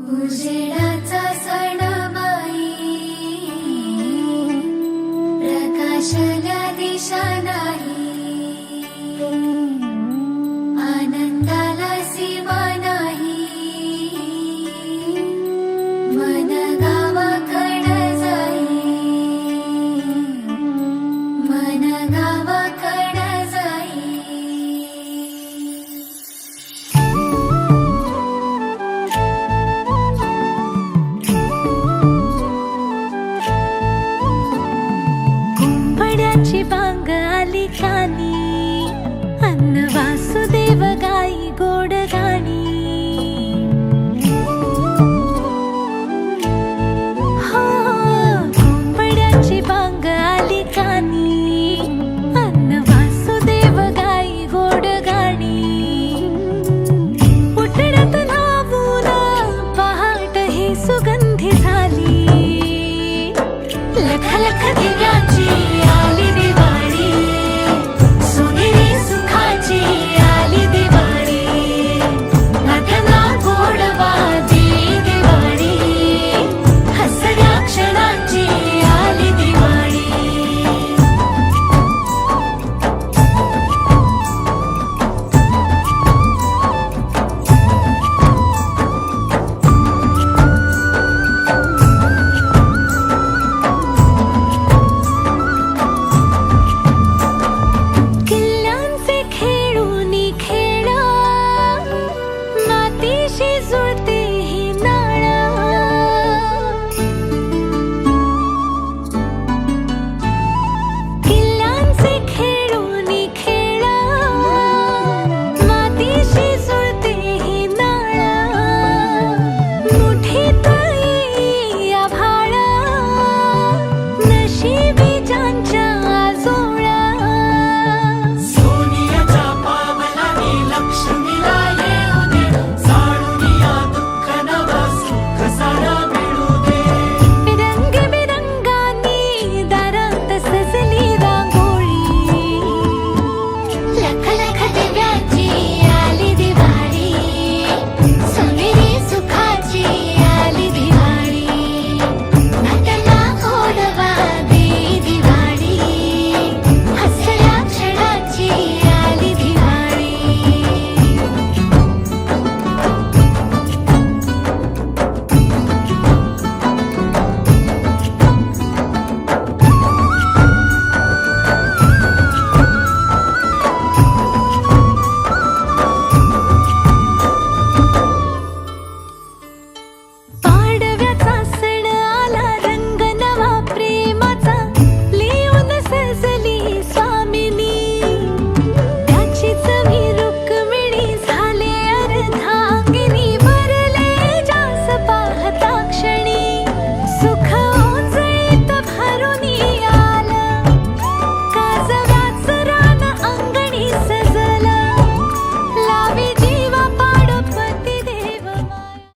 उजेडाचा सण बाई प्रकाशल्या दिशा नाही. gigante.